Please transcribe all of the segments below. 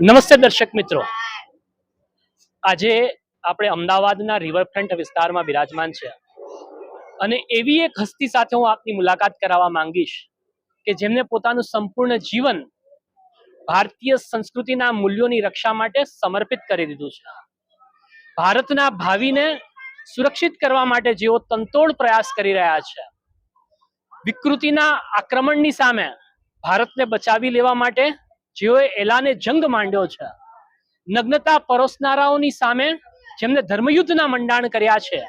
નમસ્તે દર્શક મિત્રો. આજે આપણે અમદાવાદના રિવરફ્રન્ટ વિસ્તારમાં બિરાજમાન છે. અને એવી એક હસ્તી સાથે હું આપની મુલાકાત કરાવવા માંગીશ કે જેમને પોતાનું સંપૂર્ણ જીવન ભારતીય સંસ્કૃતિના મૂલ્યોની રક્ષા માટે સમર્પિત કરી દીધું છે. ભારતના ભાવિને સુરક્ષિત કરવા માટે જેઓ તંતોડ પ્રયાસ કરી રહ્યા છે. વિકૃતિના આક્રમણની સામે ભારતને બચાવી લેવા માટે જેઓએ એલાને જંગ માંડ્યો છે. નગ્નતા પરોસનારાઓની સામે જેમને ધર્મયુદ્ધના મંડાણ કર્યા છે,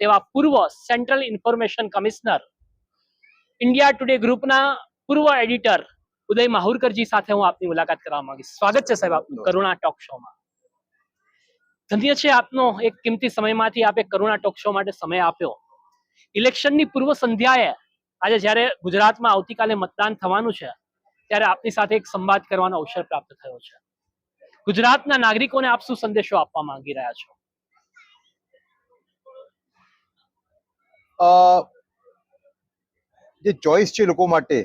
તેવા પૂર્વ central information commissioner, India Today ગ્રુપના પૂર્વ એડિટર ઉદય માહુરકરજી સાથે હું આપની મુલાકાત કરવા માંગીશ. સ્વાગત છે સાહેબ આપનું કરુણા ટોક શોમાં. ધન્ય છે આપનો એક કિંમતી સમયમાંથી આપે કરુણા ટોક શો માટે સમય આપ્યો. ઇલેક્શનની પૂર્વ સંધ્યાએ આજે જ્યારે ગુજરાતમાં આવતીકાલે મતદાન થવાનું છે, ત્યારે આપની સાથે એક સંવાદ કરવાનો અવસર પ્રાપ્ત થયો છે. ગુજરાતના નાગરિકોને આપ શું સંદેશો આપવા માંગી રહ્યા છો? જે ચોઈસ છે લોકો માટે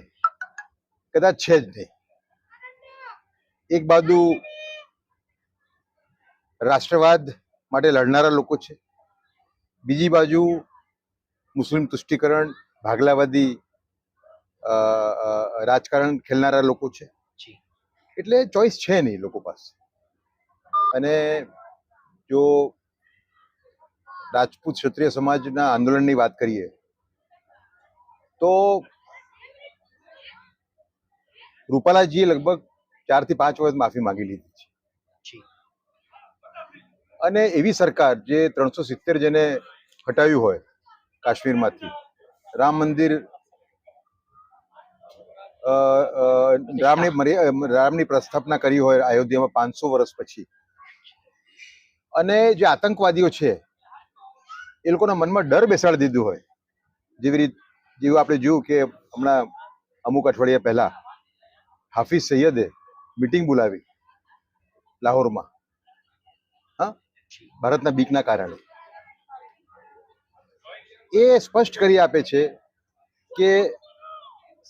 કદાચ છે જ નહીં. એક બાજુ રાષ્ટ્રવાદ માટે લડનારા લોકો છે. બીજી બાજુ મુસ્લિમ તુષ્ટિકરણ ભાગલાવાદી રાજકારણ ખેલનારા લોકો છે. એટલે ચોઈસ છે નહીં લોકો પાસે. અને જો રાજપૂત ક્ષત્રિય સમાજના આંદોલનની વાત કરીએ તો રૂપાલાજીએ લગભગ ચારથી પાંચ વખત માફી માંગી લીધી છે. અને એવી સરકાર જે ત્રણસો સિત્તેર જેને હટાવ્યું હોય કાશ્મીરમાંથી રામ મંદિર રામની રામની પ્રસ્થાપના કરી હોય અયોધ્યામાં પાંચસો વર્ષ પછી. અને જે આતંકવાદીઓ છે, એ લોકોના મનમાં ડર બેસાડી દીધું હોય. જેવી રીત, જેવું આપણે જોયું કે હમણાં અમુક અઠવાડિયા પહેલા હાફિઝ સૈયદે મિટિંગ બોલાવી, લાહોરમાં. હા? ભારતના બીકના કારણે. એ સ્પષ્ટ કરી આપે છે કે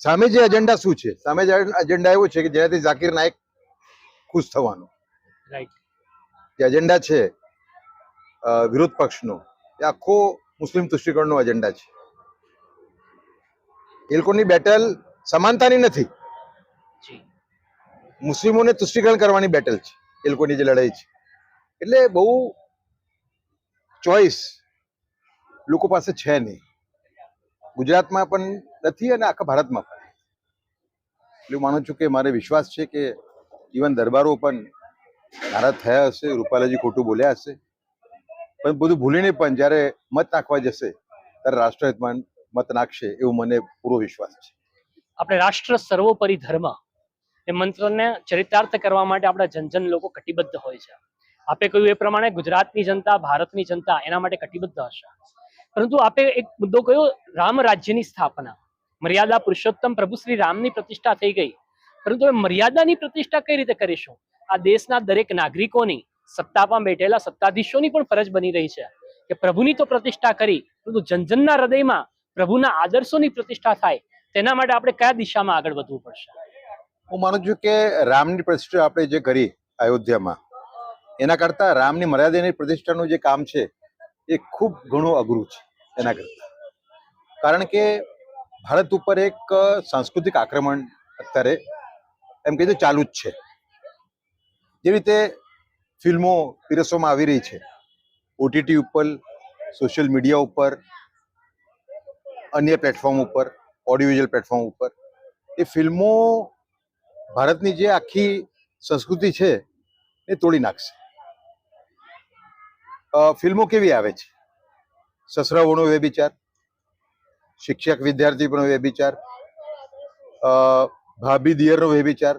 સામે જે એજન્ડા શું છે? સામે જે એજન્ડા એવો છે કે જેનાથી ઝાકીર નાયક ખુશ થવાનો. જે એજન્ડા છે વિરોધ પક્ષનો એ આખો મુસ્લિમ તુષ્ટિકરણનો એજન્ડા છે. એ લોકોની બેટલ સમાનતાની નથી. મુસ્લિમોને તુષ્ટિકરણ કરવાની બેટલ છે એ લોકોની જે લડાઈ છે. એટલે બહુ ચોઈસ લોકો પાસે છે નહીં. ગુજરાતમાં પણ નથી અને આખા ભારતમાં પણ એટલે માનું છું કે મારે વિશ્વાસ છે કે ઇવન દરબારો પણ નારાજ થયા હશે, રૂપાલાજી ખોટું બોલ્યા હશે. પણ બધું ભૂલીને પણ જ્યારે મત નાખવા જશે, ત્યારે રાષ્ટ્રહિતમાં મત નાખશે એવું મને પૂરો વિશ્વાસ છે. આપણે રાષ્ટ્ર સર્વોપરી ધર્મ એ મંત્રને ચરિતાર્થ કરવા માટે આપણા જનજન લોકો કટિબદ્ધ હોય છે. આપે કહ્યું એ પ્રમાણે ગુજરાતની જનતા, ભારતની જનતા એના માટે કટિબદ્ધ હશે. પરંતુ આપે એક મુદ્દો કયો? રામ રાજ્યની સ્થાપના. મર્યાદા પુરુષોત્તમ પ્રભુ શ્રી રામની પ્રતિષ્ઠા થઈ ગઈ. પરંતુ હવે મર્યાદાની પ્રતિષ્ઠા કઈ રીતે કરીશું? આ દેશના દરેક નાગરિકોની, સત્તામાં બેઠેલા સત્તાધીશોની પણ ફરજ બની રહી છે કે પ્રભુની તો પ્રતિષ્ઠા કરી, પરંતુ જનજનના હૃદયમાં પ્રભુના આદર્શોની પ્રતિષ્ઠા થાય. તેના માટે આપણે કયા દિશામાં આગળ વધવું પડશે? હું માનું છું કે રામની પ્રતિષ્ઠા આપણે જે કરી અયોધ્યામાં, એના કરતાં રામની મર્યાદાની પ્રતિષ્ઠાનું જે કામ છે, એ ખૂબ ઘણું અઘરું છે. એના કરતા. કારણ કે ભારત ઉપર એક સાંસ્કૃતિક આક્રમણ અત્યારે એમ કહીએ ચાલુ જ છે. જે રીતે ફિલ્મો પીરસવામાં આવી રહી છે. ઓટીટી ઉપર, સોશિયલ મીડિયા ઉપર, અન્ય પ્લેટફોર્મ ઉપર ઓડિયોવિઝ્યુઅલ પ્લેટફોર્મ ઉપર, એ ફિલ્મો ભારતની જે આખી સંસ્કૃતિ છે, એ તોડી નાખશે. ફિલ્મો કેવી આવે છે? સસરાઓનો વ્યભિચાર શિક્ષક વિદ્યાર્થી પણ વ્યભિચાર ભાભી દિયરનો વ્યભિચાર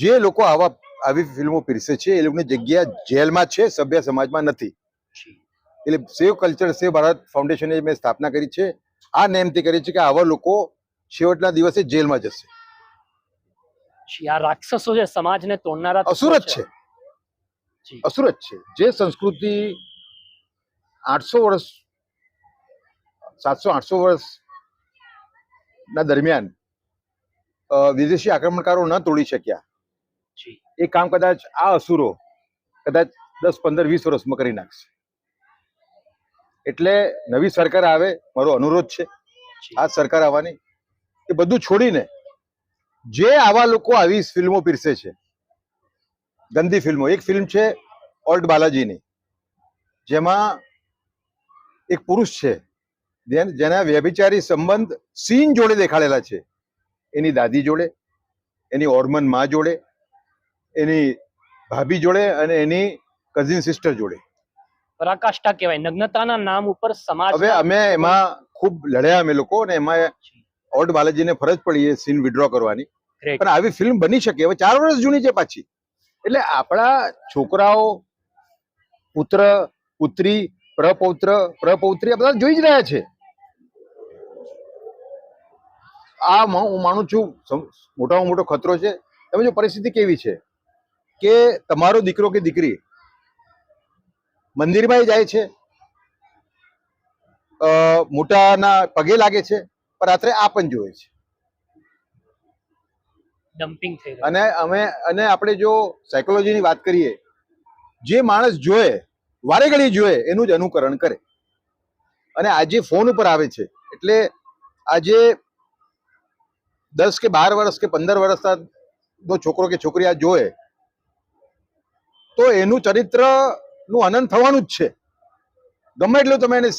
જે લોકો આવા આવી ફિલ્મો પીરસે છે એ લોકોની જગ્યા જેલમાં છે સભ્ય સમાજમાં નથી. એટલે સેવ કલ્ચર સેવ ભારત ફાઉન્ડેશને મેં સ્થાપના કરી છે. આ નેમથી કરી છે કે આવા લોકો છેવટના દિવસે જેલમાં જશે. આ રાક્ષસો છે સમાજને તોડનારા અસુરત છે. અસુરત છે. જે સંસ્કૃતિ આઠસો વર્ષ સાતસો આઠસો વર્ષના દરમિયાન વિદેશી આક્રમણકારો ન તોડી શક્યા. એ કામ કદાચ આ અસુરો કદાચ દસ પંદર વીસ વર્ષમાં કરી નાખશે. એટલે નવી સરકાર આવે મારો અનુરોધ છે. આ સરકાર આવવાની એ બધું છોડીને જે આવા લોકો આવી ફિલ્મો પીરસે છે ગંદી ફિલ્મો એક ફિલ્મ છે ઓલ્ડ બાલાજીની જેમાં એક પુરુષ છે. જેના વ્યભિચારી સંબંધ સીન જોડે દેખાડેલા છે. એની દાદી જોડે એની ઓર્મન મા જોડે એની ભાભી જોડે અને એની કઝિન સિસ્ટર જોડે. પરાકાષ્ઠા કહેવાય. નગ્નતાના નામ ઉપર સમાજ હવે અમે એમાં ખૂબ લડ્યા અમે લોકો અને એમાં ઓલ્ડ બાલાજીને ફરજ પડી એ સીન વિડ્રો કરવાની. પણ આવી ફિલ્મ બની શકે. હવે ચાર વર્ષ જૂની છે પાછી. એટલે આપણા છોકરાઓ પુત્ર પુત્રી પ્રપૌત્ર પ્રપૌત્રી આ બધા જોઈ જ રહ્યા છે. આ હું માનું છું મોટામાં મોટો ખતરો છે. તમે જો પરિસ્થિતિ કેવી છે? કે તમારો દીકરો કે દીકરી મંદિરમાં જાય છે મોટાના પગે લાગે છે પણ રાત્રે આ પણ જોવે છે. ડમ્પિંગ થઈ અને અમે અને આપણે જો સાયકોલોજીની વાત કરીએ જે માણસ જોએ વારે ઘડી જોએ એનું જ અનુકરણ કરે. અને આજે ફોન ઉપર આવે છે એટલે આજે દસ કે બાર વર્ષ કે પંદર વર્ષના છોકરો કે છોકરી આ જોએ તો એનું ચરિત્રનું અનંત થવાનું જ છે. ગમે એટલું તમે એને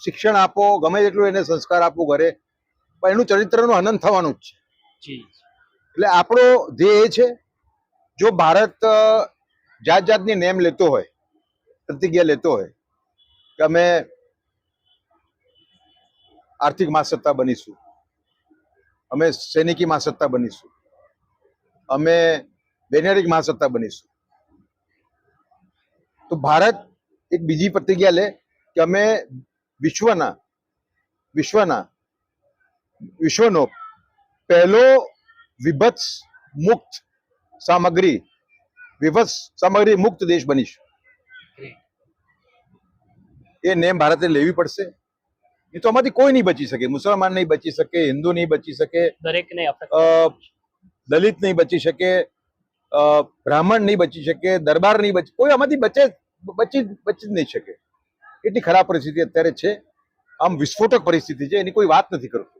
શિક્ષણ આપો ગમે એટલું એને સંસ્કાર આપો ઘરે પણ એનું ચરિત્રનું અનંત થવાનું જ છે. એટલે આપણો ધ્યેય એ છે જો ભારત જાત જાતની નેમ લેતો હોય પ્રતિજ્ઞા લેતો હોય કે અમે આર્થિક મહાસત્તા બનીશું. અમે સૈનિકી મહાસત્તા બનીશું. અમે વૈજ્ઞાનિક મહાસત્તા બનીશું. તો ભારત એક બીજી પ્રતિજ્ઞા લે કે અમે વિશ્વના વિશ્વના, વિશ્વનો પહેલો વિભત્સ મુક્ત સામગ્રી, વિભત્સ સામગ્રી મુક્ત દેશ બનીશું. એ નેમ ભારતે લેવી પડશે. એ તો આમાંથી કોઈ નહીં બચી શકે. મુસલમાન નહીં બચી શકે હિન્દુ નહીં બચી શકે દરેક દલિત નહીં બચી શકે બ્રાહ્મણ નહીં બચી શકે દરબાર નહીં બચી કોઈ આમાંથી બચે બચી બચી જ નહીં શકે. એટલી ખરાબ પરિસ્થિતિ અત્યારે છે. આમ વિસ્ફોટક પરિસ્થિતિ છે. એની કોઈ વાત નથી કરતો.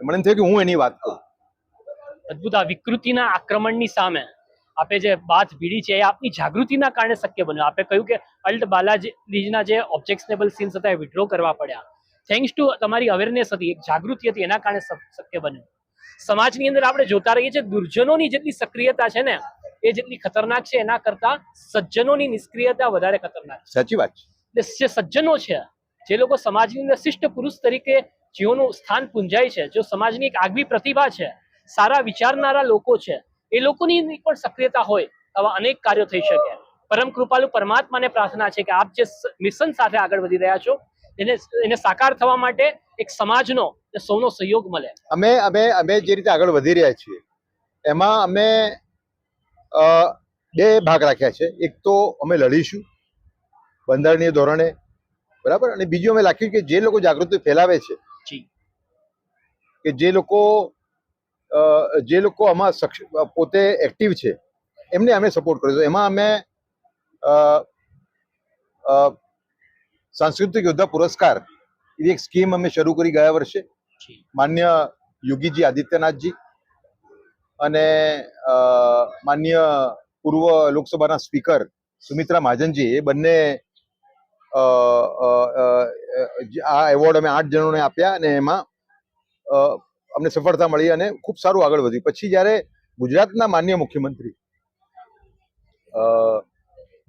મને એમ થયું કે હું એની વાત કરું. અદભુત આ વિકૃતિના આક્રમણની સામે આપે જે વાત ભીડી છે એ આપની જાગૃતિના કારણે શક્ય બન્યું. આપે કહ્યું કે અલ્ટ બાલાજીના જે ઓબ્જેક્શનેબલ સીન્સ હતા એ વિડ્રો કરવા પડ્યા. થેન્ક્સ ટુ તમારી અવેરનેસ હતી એક જાગૃતિ હતી એના કારણે શક્ય બન્યું. સમાજની અંદર આપણે જોતા રહીએ છીએ દુર્જનોની જેટલી સક્રિયતા છે ને એ જેટલી ખતરનાક છે એના કરતા સજ્જનોની નિષ્ક્રિયતા વધારે ખતરનાક છે. સાચી વાત છે. જે સજ્જનો છે જે લોકો સમાજની અંદર શિષ્ટ પુરુષ તરીકે જેઓનું સ્થાન પૂંજાય છે જો સમાજની એક આગવી પ્રતિભા છે સારા વિચારનારા લોકો છે એ લોકોની પણ સક્રિયતા હોય આવા અનેક કાર્યો થઈ શકે. પરમ કૃપાલુ પરમાત્માને પ્રાર્થના છે કે આપ જે મિશન સાથે આગળ વધી રહ્યા છો એને એને સાકાર થવા માટે એક સમાજનો સૌનો સહયોગ મળે. અમે અમે અમે જે રીતે આગળ વધી રહ્યા છીએ એમાં અમે અ, બે ભાગ રાખ્યા છે. એક તો અમે લડીશું બંધારણીય ધોરણે બરાબર? અને બીજું અમે રાખ્યું કે જે લોકો જાગૃતિ ફેલાવે છે જી. કે જે લોકો જે લોકો આમાં પોતે એક્ટિવ છે એમને અમે સપોર્ટ કર્યો એમાં અમે સાંસ્કૃતિક યોદ્ધા પુરસ્કાર એવી એક સ્કીમ અમે શરૂ કરી ગયા વર્ષે. માન્ય યોગીજી આદિત્યનાથજી અને માન્ય પૂર્વ લોકસભાના સ્પીકર સુમિત્રા મહાજનજી એ બંને આ એવોર્ડ અમે આઠ જણોને આપ્યા અને એમાં અમને સફળતા મળી અને ખૂબ સારું આગળ વધ્યું. પછી જ્યારે ગુજરાતના માન્ય મુખ્યમંત્રી અ,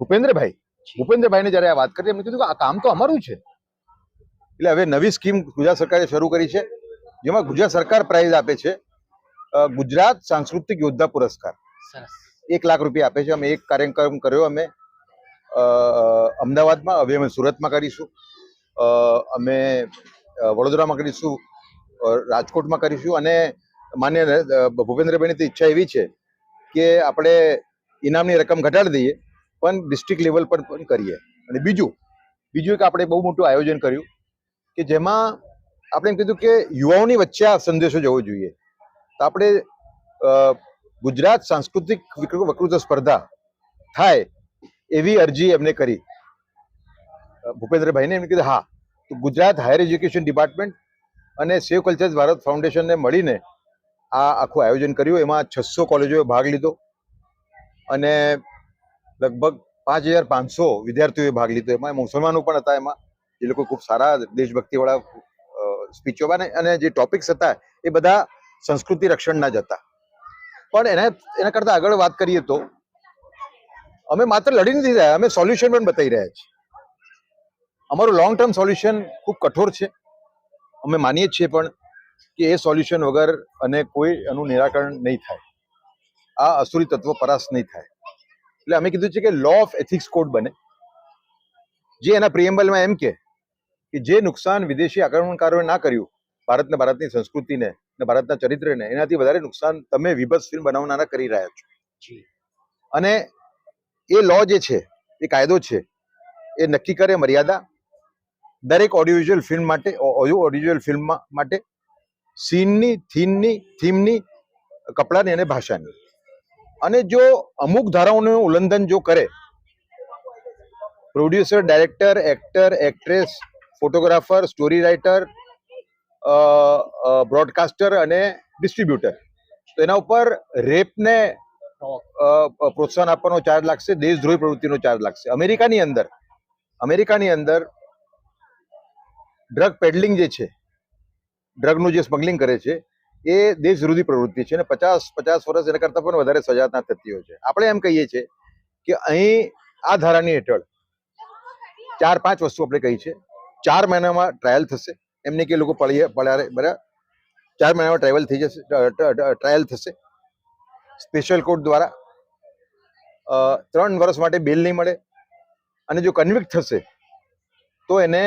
ભૂપેન્દ્રભાઈ ભૂપેન્દ્રભાઈને જ્યારે આ વાત કરી એમને કીધું કે આ કામ તો અમારું છે. એટલે હવે નવી સ્કીમ ગુજરાત સરકારે શરૂ કરી છે જેમાં ગુજરાત સરકાર પ્રાઇઝ આપે છે ગુજરાત સાંસ્કૃતિક યોદ્ધા પુરસ્કાર. એક લાખ રૂપિયા આપે છે. અમે એક કાર્યક્રમ કર્યો અમે અમદાવાદમાં હવે અમે સુરતમાં કરીશું. અમે વડોદરામાં કરીશું. રાજકોટમાં કરીશું અને માન્ય ભૂપેન્દ્રભાઈની તો ઈચ્છા એવી છે કે આપણે ઇનામની રકમ ઘટાડી દઈએ, પણ ડિસ્ટ્રિક્ટ લેવલ પર પણ કરીએ. અને બીજું બીજું એક આપણે બહુ મોટું આયોજન કર્યું કે જેમાં આપણે એમ કીધું કે યુવાઓની વચ્ચે આ સંદેશો જવો જોઈએ. તો આપણે ગુજરાત સાંસ્કૃતિક વકૃત્વ સ્પર્ધા થાય એવી અરજી એમને કરી. ભૂપેન્દ્રભાઈને એમને કીધું, હા, તો ગુજરાત હાયર એજ્યુકેશન ડિપાર્ટમેન્ટ અને સેવ કલ્ચર્સ ભારત ફાઉન્ડેશનને મળીને આ આખું આયોજન કર્યું. એમાં છસો કોલેજોએ ભાગ લીધો અને લગભગ પાંચ હજાર પાંચસો વિદ્યાર્થીઓએ ભાગ લીધો. એમાં મુસલમાનો પણ હતા એમાં. એ લોકો ખૂબ સારા દેશભક્તિવાળા સ્પીચો અને અને જે ટોપિક્સ હતા એ બધા સંસ્કૃતિ રક્ષણના જ હતા. પણ એના એના કરતાં આગળ વાત કરીએ તો અમે માત્ર લડી નથી રહ્યા, અમે સોલ્યુશન પણ બતાવી રહ્યા છીએ. અમારું લોંગ ટર્મ સોલ્યુશન ખૂબ કઠોર છે. અમે માનીએ છીએ પણ કે એ સોલ્યુશન વગર અને કોઈ એનું નિરાકરણ નહીં થાય. આ અસુરી તત્વ પરાસ્ત નહીં થાય. એટલે અમે કીધું છે કે લો ઓફ એથિક્સ કોડ બને. જે એના પ્રિએમ્બલમાં એમ કે કે જે નુકસાન વિદેશી આક્રમણકારોએ ના કર્યું ભારતને ભારતની સંસ્કૃતિને અને ભારતના ચરિત્રને એનાથી વધારે નુકસાન તમે વિભત્સ ફિલ્મ બનાવનારા કરી રહ્યા છો. અને એ લો જે છે એ કાયદો છે એ નક્કી કરે મર્યાદા દરેક ઓડિયોવિઝ્યુઅલ ફિલ્મ માટે ઓડિયોવિઝ્યુઅલ ફિલ્મ માટે સીનની થીમની થીમની કપડાની અને ભાષાની. અને જો અમુક ધારાઓનું ઉલ્લંઘન જો કરે producer director actor actress photographer story writer broadcaster અને ડિસ્ટ્રીબ્યુટર તો એના ઉપર રેપને પ્રોત્સાહન આપવાનો ચાર્જ લાગશે, દેશદ્રોહી પ્રવૃત્તિનો ચાર્જ લાગશે. અમેરિકાની અંદર અમેરિકાની અંદર ડ્રગ પેડલિંગ જે છે ડ્રગનું જે સ્મગલિંગ કરે છે, એ દેશ વિરોધી પ્રવૃત્તિ છે અને પચાસ પચાસ વર્ષ એના કરતાં પણ વધારે સજા થતી હોય છે. આપણે એમ કહીએ છીએ કે અહીં આ ધારાની હેઠળ ચાર, પાંચ વસ્તુ આપણે કહી છે. ચાર મહિનામાં ટ્રાયલ થશે. એમને કે લોકો પળીએ પળારે બરાબર? ચાર મહિનામાં ટ્રાયલ થઈ જશે ટ્રાયલ થશે. સ્પેશિયલ કોર્ટ દ્વારા ત્રણ વર્ષ માટે બેલ નહીં મળે. અને જો કન્વિક્ટ થશે, તો એને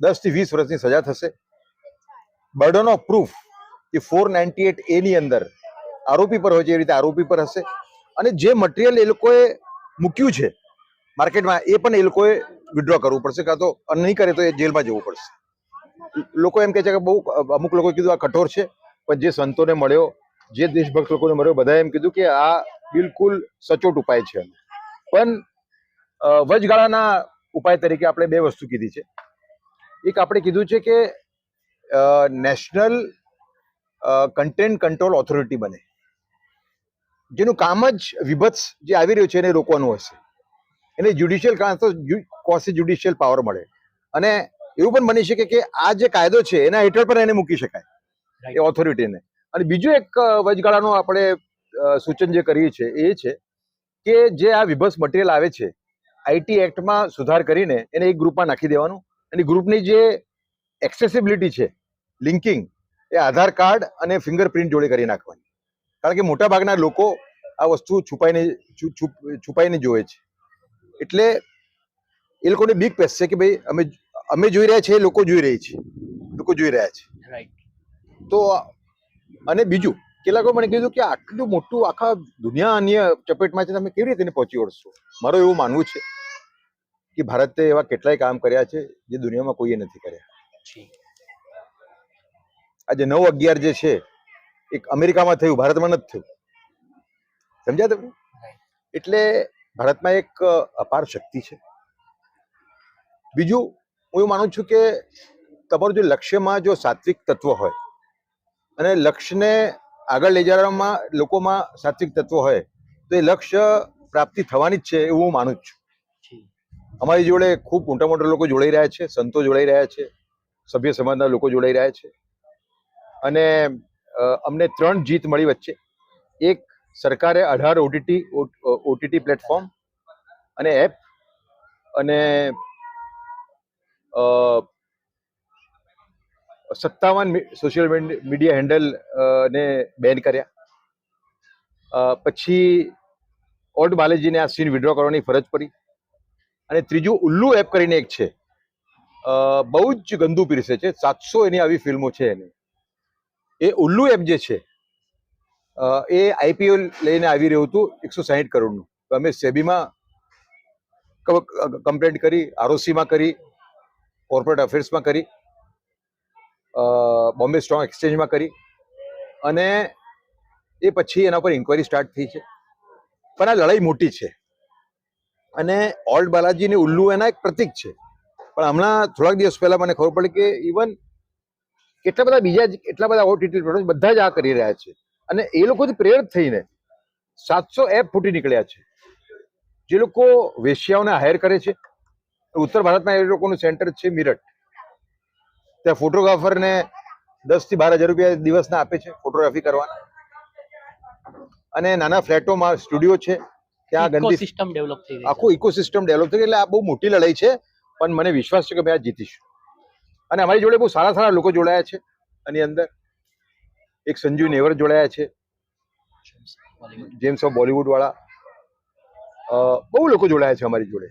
દસથી વીસ વર્ષની સજા થશે. Burden of proof A four ninety eight એની અંદર આરોપી પર હોય છે, એ રીતે આરોપી પર હશે. અને જે મટીરિયલ એ લોકોએ મૂક્યું છે, માર્કેટમાં એ પણ એ લોકોએ વિડ્રો કરવું પડશે કાં તો નહીં કરે તો એ જેલમાં જવું પડશે. લોકો એમ કહે છે કે બહુ, અમુક લોકોએ કીધું આ કઠોર છે, પણ જે સંતોને મળ્યો, જે દેશભક્ત લોકોને મળ્યો, બધાએ એમ કીધું કે આ બિલકુલ સચોટ ઉપાય છે પણ વચગાળાના ઉપાય તરીકે આપણે બે વસ્તુ કીધી છે. એક આપણે કીધું છે કે નેશનલ કન્ટેન્ટ કંટ્રોલ ઓથોરિટી બને. જેનું કામ જ વિભત્સ જે આવી રહ્યું છે એને રોકવાનું હશે. એને જ્યુડિશિયલ કોસે જ્યુડિશિયલ પાવર મળે. અને એવું પણ બની શકે કે આ જે કાયદો છે એના હેઠળ પણ એને મૂકી શકાય. એ ઓથોરિટીને અને બીજું એક વચગાળાનું આપણે સૂચન જે કરીએ છે એ છે કે જે આ વિભત્સ મટીરિયલ આવે છે આઈટી એક્ટમાં સુધાર કરીને એને એક ગ્રુપમાં નાખી દેવાનું. અને ગ્રુપની જે એક્સેસિબિલિટી છે લિંકિંગ એ આધાર કાર્ડ અને ફિંગરપ્રિન્ટ જોડે કરી નાખવાની. કારણ કે મોટા ભાગના લોકો આ વસ્તુ છુપાઈને છુપ- છુપાઈને જોવે છે. એટલે એ લોકોને બીક પેસશે કે ભાઈ અમે અમે જોઈ રહ્યા છીએ લોકો જોઈ રહી છે. લોકો જોઈ રહ્યા છે. રાઈટ તો અને બીજું કેટલાકો મને કીધું કે આટલું મોટું આખા દુનિયા અન્ય ચપેટમાં છે તમે કેવી રીતે પહોંચી વળશો? મારું એવું માનવું છે. કે ભારતે એવા કેટલાય કામ કર્યા છે જે દુનિયામાં કોઈએ નથી કર્યા. આજે નવ અગિયાર જે છે એક અમેરિકામાં થયું ભારતમાં નથી થયું. સમજ્યા તમે એટલે ભારતમાં એક અપાર શક્તિ છે. બીજું હું એવું માનું છું કે તમારું જે લક્ષ્યમાં જો સાત્વિક તત્વ હોય અને લક્ષ્યને આગળ લઈ જવામાં લોકોમાં સાત્વિક તત્વ હોય તો એ લક્ષ્ય પ્રાપ્તિ થવાની જ છે એવું હું માનું છું. અમારી જોડે ખૂબ મોટા મોટા લોકો જોડાઈ રહ્યા છે, સંતો જોડાઈ રહ્યા છે, સભ્ય સમાજના લોકો જોડાઈ રહ્યા છે. અને અમને ત્રણ જીત મળી વચ્ચે. એક સરકારે અઢાર ઓટીટી ઓટીટી પ્લેટફોર્મ અને એપ અને સત્તાવન સોશિયલ મીડિયા હેન્ડલ ને બેન કર્યા. પછી ઓલ્ડ બાલેજીને આ સીન વિડ્રો કરવાની ફરજ પડી. અને ત્રીજું ઉલ્લુ એપ કરીને એક છે. બહુ જ ગંદુ પીરસે છે. સાતસો એની આવી ફિલ્મો છે એની. એ ઉલ્લુ એપ જે છે એ આઈપીઓ લઈને આવી રહ્યું હતું એકસો સાહીઠ કરોડનું. તો અમે સેબીમાં કમ્પ્લેન્ટ કરી, આરઓસીમાં કરી, કોર્પોરેટ અફેર્સમાં કરી બોમ્બે સ્ટોક એક્સચેન્જમાં કરી અને એ પછી એના પર ઇન્કવાયરી સ્ટાર્ટ થઈ છે. પણ આ લડાઈ મોટી છે. અને ઓલ્ડ બાલાજીને ઉલ્લુ એના એક પ્રતિક છે. પણ હમણાં થોડાક દિવસ પહેલા મને ખબર પડી કે ઇવન કેટલા બધા બીજા જ- કેટલા બધા ઓટીટી બધા જ આ કરી રહ્યા છે. અને એ લોકોથી પ્રેરિત થઈને સાતસો એપ ફૂટી નીકળ્યા છે. જે લોકો વેશ્યાઓને હાયર કરે છે. ઉત્તર ભારતમાં એ લોકોનું સેન્ટર છે મિરટ ત્યાં ફોટોગ્રાફરને દસથી બાર હજાર રૂપિયા દિવસના આપે છે ફોટોગ્રાફી કરવાના. અને નાના ફ્લેટોમાં સ્ટુડિયો છે. ત્યાં ગંદી સિસ્ટમ ડેવલપ થઈ આખું ઇકોસિસ્ટમ ડેવલપ થઈ. એટલે આ બહુ મોટી લડાઈ છે પણ મને વિશ્વાસ છે કે અમે આ જીતીશું. અને અમારી જોડે બહુ સારા સારા લોકો જોડાયા છે આની અંદર એક સંજીવ નેવર જોડાયા છે જેમ્સ ઓફ બોલિવૂડ વાળા બહુ લોકો જોડાયા છે અમારી જોડે.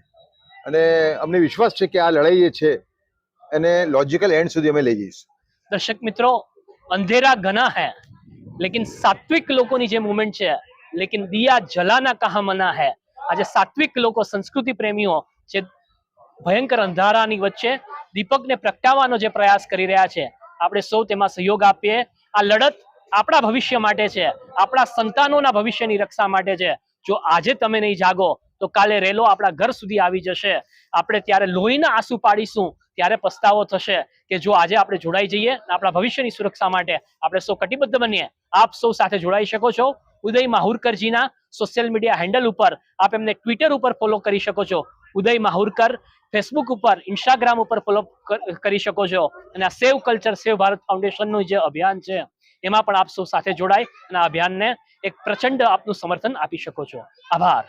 અને અમને વિશ્વાસ છે કે આ લડાઈ જે છે એને લોજિકલ એન્ડ સુધી અમે લઈ જઈશું. દર્શક મિત્રો અંધેરા ઘના હે લેકિન સાત્વિક લોકોની જે મુવમેન્ટ છે લેકિન દિયા જલાના કહા મના હૈ આજે સાત્વિક લોકો સંસ્કૃતિ પ્રેમીઓ જે ભયંકર અંધારાની વચ્ચે દીપકને પ્રગટાવવાનો જે પ્રયાસ કરી રહ્યા છે આપણે સૌ તેમાં સહયોગ આપીએ આ લડત આપણા ભવિષ્ય માટે છે, આપણા સંતાનોના ભવિષ્યની રક્ષા માટે છે. જો આજે તમે નહીં જાગો, તો કાલે રેલો આપણા ઘર સુધી આવી જશે. આપણે ત્યારે લોહીના આંસુ પાડીશું, ત્યારે પસ્તાવો થશે કે જો આજે આપણે જોડાઈ જઈએ, આપણા ભવિષ્યની સુરક્ષા માટે, આપણે સૌ કટિબદ્ધ બનીએ. આપ સૌ સાથે જોડાઈ શકો છો. ઉદય માહુરકરજીના સોશિયલ મીડિયા હેન્ડલ ઉપર આપ એમને ટ્વિટર ઉપર ફોલો કરી શકો છો. ઉદય માહુરકર ફેસબુક ઉપર ઇન્સ્ટાગ્રામ ઉપર ફોલો કરી શકો છો. અને આ સેવ કલ્ચર સેવ ભારત ફાઉન્ડેશનનું જે અભિયાન છે, એમાં પણ આપ સૌ સાથે જોડાય અને આ અભિયાનને એક પ્રચંડ આપનું સમર્થન આપી શકો છો. આભાર.